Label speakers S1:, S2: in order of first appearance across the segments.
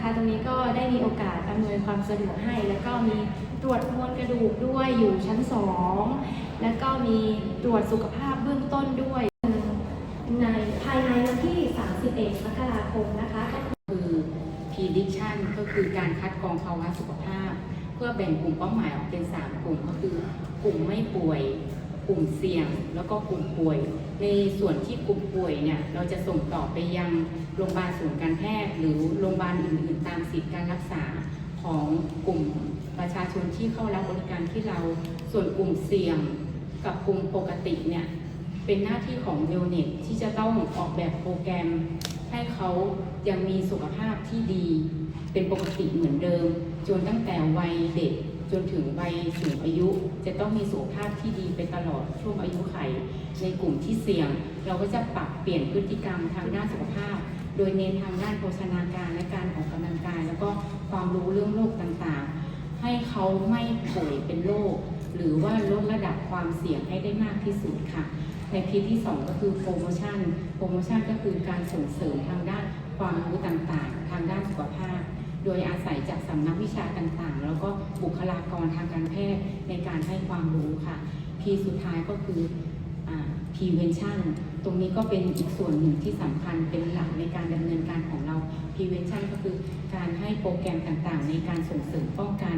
S1: นะคะ ตรงนี้ก็ได้มีโอกาสอำนวยความสะดวกให้ แล้วก็มีตรวจมวลกระดูกด้วยอยู่ชั้น 2 แล้วก็มีตรวจสุขภาพเบื้องต้นด้วย ในภายในวันที่ 31 มกราคมนะคะก็
S2: คือ prediction ก็คือการคัดกรองภาวะสุขภาพ เพื่อแบ่งกลุ่มเป้าหมายออกเป็น 3 กลุ่มก็คือกลุ่มไม่ป่วย กลุ่มเสี่ยงแล้วก็กลุ่มป่วย ในส่วนที่กลุ่มป่วยเนี่ยเราจะส่งต่อไปยังโรงพยาบาลศูนย์การแพทย์หรือโรงพยาบาลอื่นๆ ตามสิทธิการรักษาของกลุ่มประชาชนที่เข้ารับบริการที่เราส่วนกลุ่มเสี่ยงกับกลุ่มปกติเนี่ยเป็นหน้าที่ของเวลเน็ตที่จะต้องออกแบบโปรแกรม ให้เขายังมีสุขภาพที่ดี เป็นปกติเหมือนเดิม จนตั้งแต่วัยเด็ก จนถึงวัยสูงอายุ จะต้องมีสุขภาพที่ดีไปตลอดช่วงอายุไข ในกลุ่มที่เสี่ยง เราก็จะปรับเปลี่ยนพฤติกรรมทางด้านสุขภาพ โดยเน้นทางด้านโภชนาการและการออกกำลังกาย แล้วก็ความรู้เรื่องโรคต่างๆ ให้เขาไม่ป่วยเป็นโรคหรือว่าลดระดับความเสี่ยงให้ได้มากที่สุดค่ะ ในพีที่ 2 ก็คือโปรโมชั่น โปรโมชั่นก็คือการส่งเสริมทางด้านความรู้ต่างๆ ทางด้านสุขภาพ โดยอาศัยจากสำนักวิชาต่างๆ แล้วก็บุคลากรทางการแพทย์ในการให้ความรู้ค่ะพีสุดท้ายก็คืออ prevention ตรงนี้ก็เป็นอีกส่วนหนึ่งที่สำคัญเป็นหลักในการดำเนินการของเรา prevention ก็คือการให้โปรแกรมต่างๆ ในการส่งเสริมป้องกัน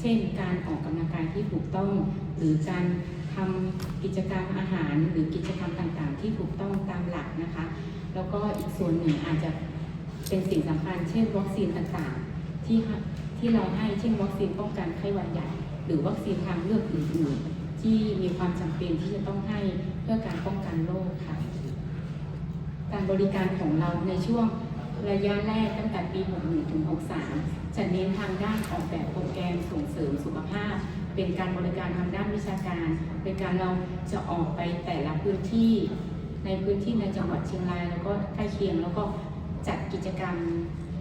S2: เช่น การออกกำลังกายที่ถูกต้อง หรือการทำกิจกรรมอาหาร หรือกิจกรรมต่างๆ ที่ถูกต้องตามหลักนะคะ แล้วก็อีกส่วนหนึ่งอาจจะ เป็นสิ่งสำคัญ เช่น วัคซีนต่างๆ ที่ที่เราให้เช่น วัคซีนป้องกันไข้หวัดใหญ่ หรือวัคซีนทางเลือกอื่นๆ ที่มีความจำเป็นที่จะต้องให้เพื่อการป้องกันโรคค่ะ การบริการของเราในช่วงระยะแรกตั้งแต่ปี 61 ถึง 63 จะเน้นทางด้านออกแบบโปรแกรมส่งเสริมสุขภาพ เป็นการบริการทางด้านวิชาการ เป็นการเราจะออกไปแต่ละพื้นที่ ในพื้นที่ในจังหวัดเชียงรายแล้วก็ใกล้เคียงแล้วก็ จัดกิจกรรม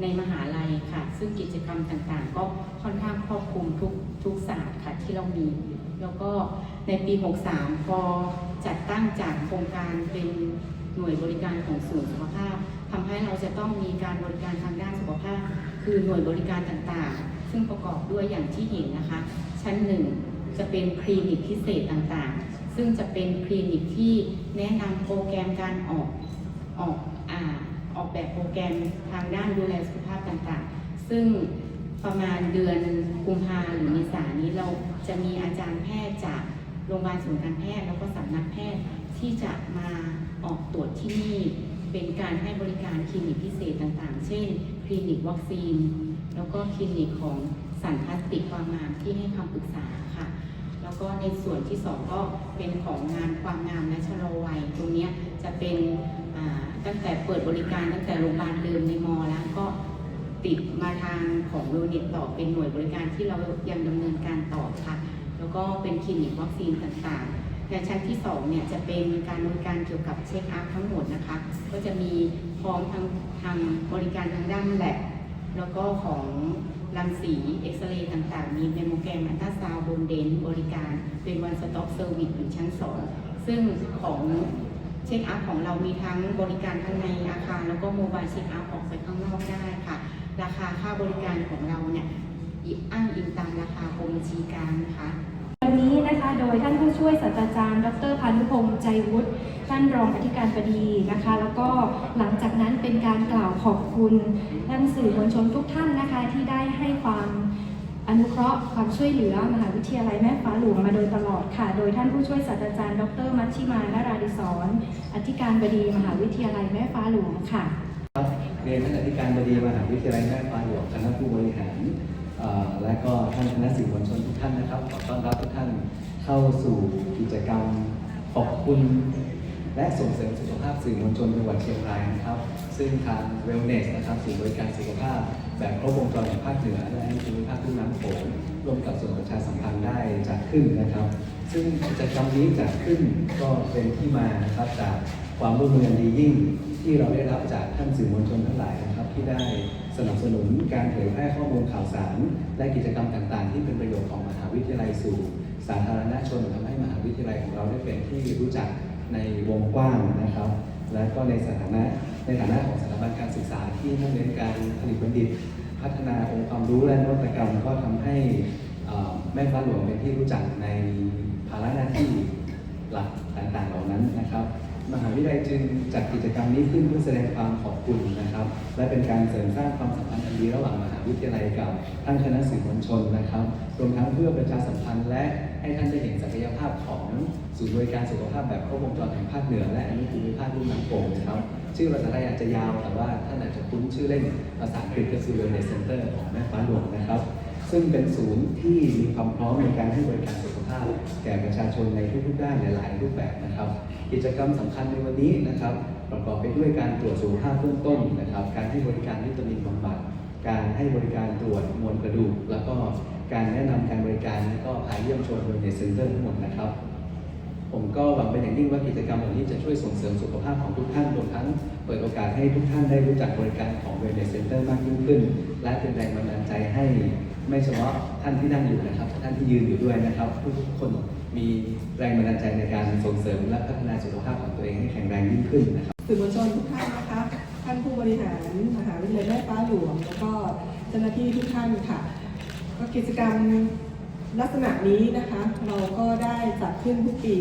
S2: ในมหาลัยค่ะ ซึ่งกิจกรรมต่างๆ ก็ค่อนข้างครอบคลุมทุกทุกศาสตร์ค่ะที่เรามี แล้วก็ในปี 63 พอจัดตั้งจากโครงการเป็นหน่วยบริการของศูนย์สุขภาพทำให้เราจะต้องมีการบริการทางด้านสุขภาพ คือหน่วยบริการต่างๆ ซึ่งประกอบด้วยอย่างที่เห็นนะคะ ชั้นหนึ่งจะเป็นคลินิกพิเศษต่างๆ ซึ่งจะเป็นคลินิกที่แนะนำโปรแกรมการออกออกอ่า ออกแบบโปรแกรมทางด้านดูแลสุขภาพต่างๆ ซึ่งประมาณเดือนกุมภาหรือเมษานี้เราจะมีอาจารย์แพทย์จากโรงพยาบาลศูนย์การแพทย์แล้วก็สำนักแพทย์ที่จะมาออกตรวจที่นี่ เป็นการให้บริการคลินิกพิเศษต่างๆ เช่น คลินิกวัคซีน แล้วก็คลินิกของสันพลาสติกความงามที่ให้คำปรึกษาค่ะ แล้วก็ในส่วนที่สองก็เป็นของงานความงามและชะลอวัยตรงนี้จะเป็น ตั้งแต่เปิดบริการตั้งแต่โรงพยาบาลเดิมในมอแล้วก็ติดมาทางของโรนิตต่อเป็นหน่วยบริการที่เรายังดำเนินการต่อค่ะ แล้วก็เป็นคลินิกวัคซีนต่างๆ และชั้นที่2เนี่ยจะเป็นการบริการเกี่ยวกับเช็คอัพทั้งหมดนะคะ ก็จะมีพร้อมทางทางบริการทางด้านแลบแล้วก็ของรังสีเอ็กซเรย์ต่างๆ มีเมโมแกรมอัลตราซาวด์บนเดนบริการเป็นวันสต็อปเซอร์วิสอยู่ชั้น 2 ซึ่งของ เช็คอัพของเรามีทั้งบริการข้างในอาคารแล้วก็โมบายเช็คอัพออกไปข้างนอกได้ค่ะ ราคาค่าบริการของเราเนี่ยอ้างอิงตามราคากรมบัญชีกลางนะคะ
S1: วันนี้นะคะโดยท่านผู้ช่วยศาสตราจารย์ ดรพานุพงษ์ใจวุฒิท่านรองอธิการบดีนะคะ แล้วก็หลังจากนั้นเป็นการกล่าวขอบคุณท่านสื่อมวลชนทุกท่านนะคะที่ได้ให้ความ อนุเคราะห์ความช่วยเหลือมหาวิทยาลัยแม่ฟ้าหลวงมาโดยตลอดค่ะ โดยท่านผู้ช่วยศาสตราจารย์ ดร มัชชิมานาราดิศรอธิการบดีมหาวิทยาลัยแม่ฟ้าหลวงค่ะ
S3: ครับเรียนท่านอธิการบดีมหาวิทยาลัยแม่ฟ้าหลวงคณะผู้บริหารและก็ท่านคณะสื่อมวลชนทุกท่านนะครับขอต้อนรับทุกท่านเข้าสู่กิจกรรมขอบคุณ และส่งเสริมสุขภาพสื่อมวลชนจังหวัดเชียงรายนะครับ ซึ่งทาง Wellness นะครับศูนย์บริการสุขภาพ แบบครบวงจรของภาคเหนือและภูมิภาคทุ่งน้ำโขงร่วมกับส่วนประชาสัมพันธ์ได้จัดขึ้นนะครับ ซึ่งกิจกรรมนี้จัดขึ้นก็เป็นที่มาครับจากความร่วมมืออันดียิ่งที่เราได้รับจากท่านสื่อมวลชนทั้งหลายนะครับ ที่ได้สนับสนุนการเผยแพร่ข้อมูลข่าวสาร และกิจกรรมต่าง ๆ ที่เป็นประโยชน์ของมหาวิทยาลัยสู่สาธารณชนทำให้มหาวิทยาลัยของเราได้เป็นที่รู้จัก ในวงกว้างนะครับ และก็ในสถานะในฐานะของสถาบันการศึกษาที่มุ่งเน้นการผลิตบัณฑิต พัฒนาองค์ความรู้และนวัตกรรม ก็ทำให้แม่ฟ้าหลวงเป็นที่รู้จักในภาระหน้าที่หลักต่างๆเหล่านั้นนะครับ มหาวิทยาลัยจึงจัดกิจกรรมนี้ขึ้นเพื่อแสดงความขอบคุณนะครับ และเป็นการเสริมสร้างความสัมพันธ์อันดีระหว่างมหาวิทยาลัยกับท่านคณะสื่อมวลชนนะครับรวมทั้งเพื่อประชาสัมพันธ์และให้ท่านได้เห็นศักยภาพของศูนย์บริการสุขภาพแบบครบวงจรแห่งภาคเหนือ และอนุภูมิภาคลุ่มน้ำโขงนะครับ ชื่อภาษาไทยอาจจะยาวแต่ว่าท่านอาจจะคุ้นชื่อเล่นภาษาอังกฤษก็คือ Wellness Center ของแม่ฟ้าหลวงนะครับ ซึ่งเป็นศูนย์ที่มีความพร้อมในการให้บริการสุข ภาพแก่ประชาชนในทุกๆด้านหลายๆรูปแบบนะครับ กิจกรรมสำคัญในวันนี้นะครับ ประกอบไปด้วยการตรวจสุขภาพเบื้องต้นนะครับ การให้บริการวิตามินบำบัดการให้บริการตรวจมวลกระดูก แล้วก็การแนะนำการบริการและก็พาเยี่ยมชมโดยในเซ็นเตอร์ทั้งหมดนะครับ ผมก็หวังเป็นอย่างยิ่งว่ากิจกรรมเหล่านี้จะช่วยส่งเสริมสุขภาพของทุกท่านรวมทั้ง ปิดโอกาสให้ทุกท่านได้รู้จักบริการของ Wellness Center มากยิ่งขึ้น และเป็นแรงบันดาลใจให้ไม่เฉพาะท่านที่นั่งอยู่นะครับ ท่านที่ยืนอยู่ด้วยนะครับ ทุกคนมีแรงบันดาลใจในการส่งเสริม และพัฒนาสุขภาพของตัวเองให้แข็งแรงยิ่งขึ้นนะครับ
S4: สื่อมวลชนทุกท่านนะคะท่านผู้บริหารมหาวิทยาลัยแม่ฟ้าหลวง แล้วก็เจ้าหน้าที่ทุกท่านค่ะก็กิจกรรม ลักษณะนี้นะคะเราก็ได้จัดขึ้นทุกปี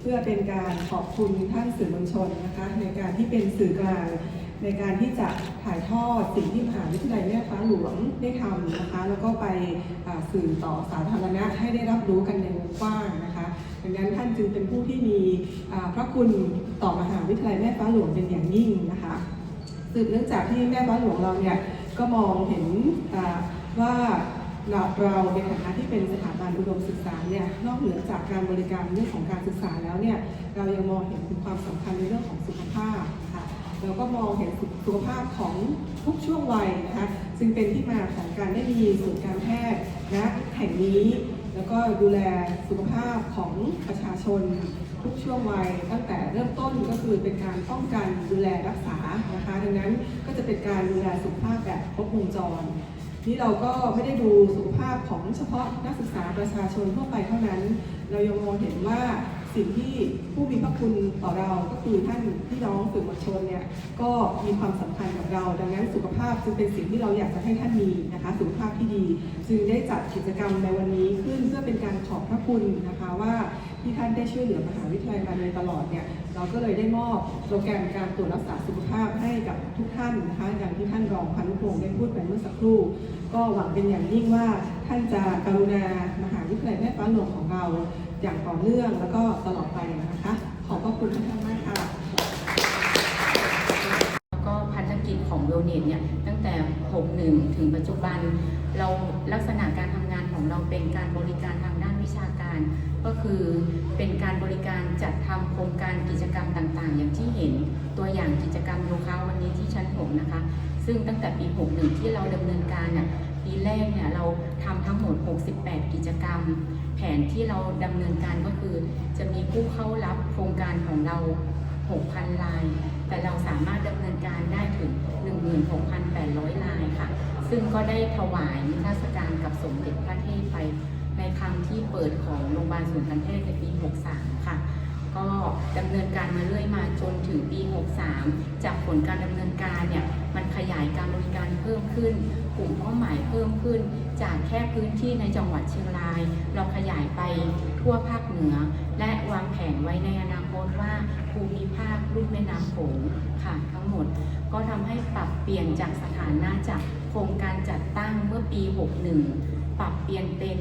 S4: เพื่อเป็นการขอบคุณท่านสื่อมวลชนนะคะในการที่เป็นสื่อกลาง ในการที่จะถ่ายทอดสิ่งที่มหาวิทยาลัยแม่ฟ้าหลวงได้ทำนะคะ แล้วก็ไปสื่อต่อสาธารณะให้ได้รับรู้กันในวงกว้างนะคะดังนั้นท่านจึงเป็นผู้ที่มีพระคุณต่อมหาวิทยาลัยแม่ฟ้าหลวงเป็นอย่างยิ่งนะคะสืบเนื่องจากที่แม่ฟ้าหลวงเราเนี่ยก็มองเห็นว่า เราเราในฐานะที่เป็นสถาบันอุดมศึกษาเนี่ยนอกเหนือจากการบริการเรื่องของการศึกษาแล้วเนี่ยเรายังมองเห็นถึงความสำคัญในเรื่องของสุขภาพนะคะเราก็มองเห็นสุขภาพของทุกช่วงวัยนะคะซึ่งเป็นที่มาของการได้มีศูนย์การแพทย์นะแห่งนี้ แล้วก็ดูแลสุขภาพของประชาชนทุกช่วงวัยตั้งแต่เริ่มต้นก็คือเป็นการป้องกันดูแลรักษานะคะดังนั้นก็จะเป็นการดูแลสุขภาพแบบครบวงจร นี่เราก็ไม่ได้ดูสุขภาพของเฉพาะนักศึกษาประชาชนทั่วไปเท่านั้น เรายังมองเห็นว่าสิ่งที่ผู้มีพระคุณต่อเราก็คือท่านพี่น้องสื่อมวลชนเนี่ยก็มีความสำคัญกับเรา ดังนั้นสุขภาพจึงเป็นสิ่งที่เราอยากจะให้ท่านมีนะคะสุขภาพที่ดี จึงได้จัดกิจกรรมในวันนี้ขึ้นเพื่อเป็นการขอบพระคุณนะคะว่าที่ท่านได้ช่วยเหลือมหาวิทยาลัยมาโดยตลอดเนี่ย เราก็เลยได้มอบโปรแกรมการตรวจรักษาสุขภาพให้กับทุกท่านนะคะอย่างที่ท่านรองพันุพงศ์ได้พูดไปเมื่อสักครู่ ก็หวังเป็นอย่างยิ่งว่าท่านจะกรุณามหาวิทยาลัยแม่ฟ้าหลวงของเรา อย่างต่อเนื่องแล้วก็ตลอดไปนะคะ ขอบพระคุณท่านมากค่ะ
S2: แล้วก็พันธกิจของเวลเนตเนี่ยตั้งแต่ 61 ถึงปัจจุบันเราลักษณะการทำ ของเราเป็นการบริการทางด้านวิชาการ ก็คือเป็นการบริการจัดทำโครงการกิจกรรมต่างๆ อย่างที่เห็นตัวอย่างกิจกรรมโยคะวันนี้ที่ชั้น6นะคะ ซึ่งตั้งแต่ปี 61 ที่เราดำเนินการเนี่ยปีแรกเนี่ยเราทำทั้งหมด 68 กิจกรรม แผนที่เราดำเนินการก็คือ จะมีผู้เข้ารับโครงการของเรา 6,000ลาย แต่เราสามารถดำเนินการได้ถึง 16,800ลายค่ะ ซึ่งก็ได้ถวายนิทรรศการกับสมเด็จพระเทพไปในครั้งที่เปิดของโรงพยาบาลศูนย์การแพทย์ในปี 63 ค่ะ ก็ดำเนินการมาเรื่อยมาจนถึงปี 63 จากผลการดำเนินการเนี่ยมันขยายการบริการเพิ่มขึ้น กลุ่มเป้าหมายเพิ่มขึ้น จากแค่พื้นที่ในจังหวัดเชียงราย เราขยายไปทั่วภาคเหนือ และวางแผนไว้ในอนาคตว่าภูมิภาคลุ่มแม่น้ำโขงค่ะทั้งหมด ก็ทำให้ปรับเปลี่ยนจากสถานะจาก รงการจัดตั้งเมื่อปี 61 ปรับเปลี่ยนเป็น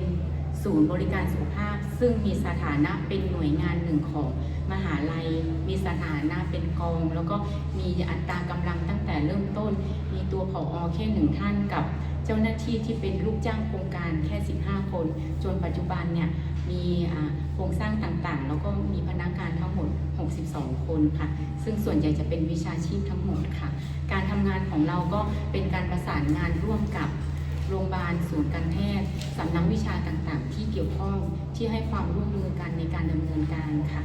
S2: ศูนย์บริการสุขภาพ ซึ่งมีสถานะเป็นหน่วยงานหนึ่งของมหาลัย มีสถานะเป็นกอง แล้วก็มีอัตรากำลังตั้งแต่เริ่มต้น มีตัวผอแค่หนึ่งท่านกับ เจ้าหน้าที่ที่เป็นลูกจ้างโครงการแค่ 15 คน จนปัจจุบันเนี่ยมีอ่า โครงสร้างต่างๆ แล้วก็มีพนักงานทั้งหมด 62 คนค่ะ ซึ่งส่วนใหญ่จะเป็นวิชาชีพทั้งหมดค่ะ การทำงานของเราก็เป็นการประสานงานร่วมกับโรงพยาบาลศูนย์การแพทย์สำนักวิชาต่างๆ ที่เกี่ยวข้องที่ให้ความร่วมมือกันในการดำเนินการค่ะ